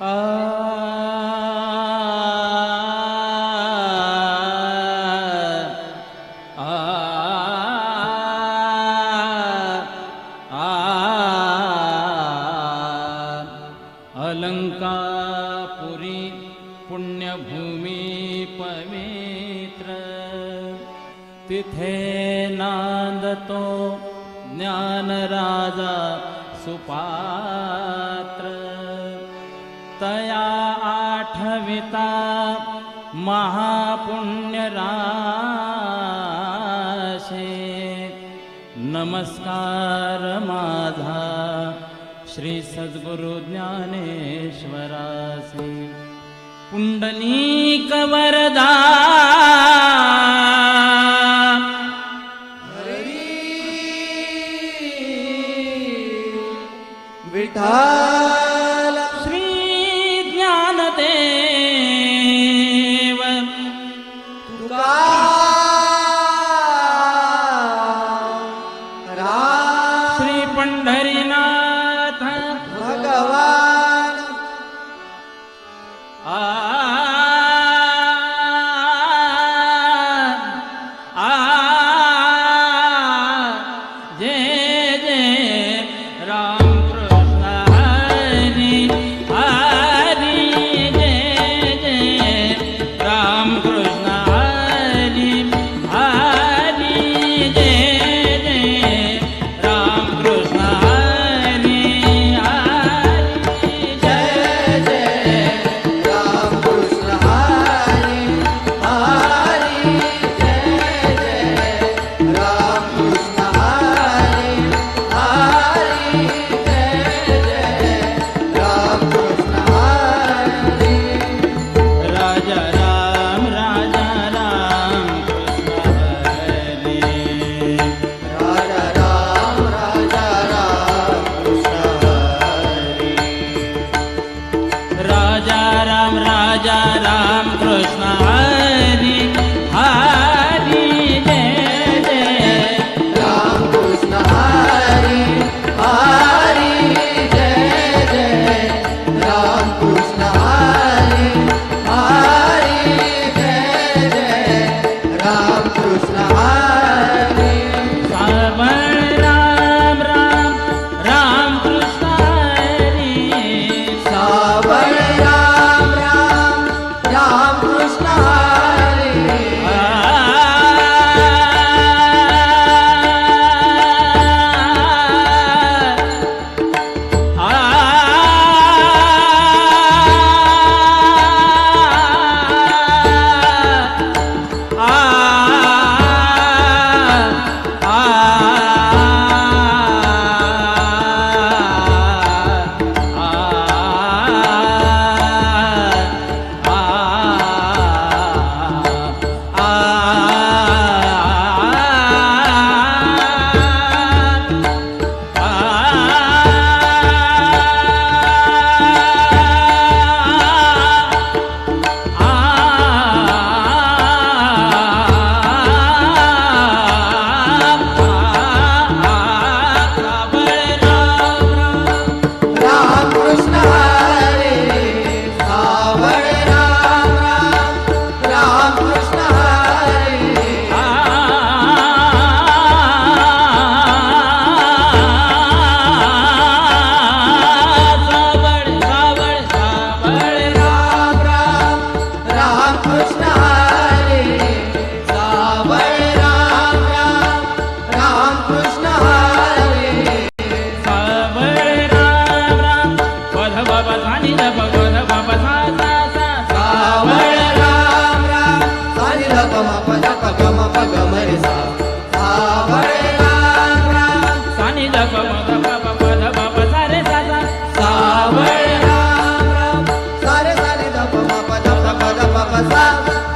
अलङ्कापुरी पुण्यभूमि पवित्र। तिथे नान्दतो ज्ञानराजा सुपा पाठविता महापुण्यराशे। नमस्कार माझा श्री सद्गुरु ज्ञानेश्वरासे। पुण्डलीक वरदा। विठा God.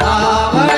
सावळ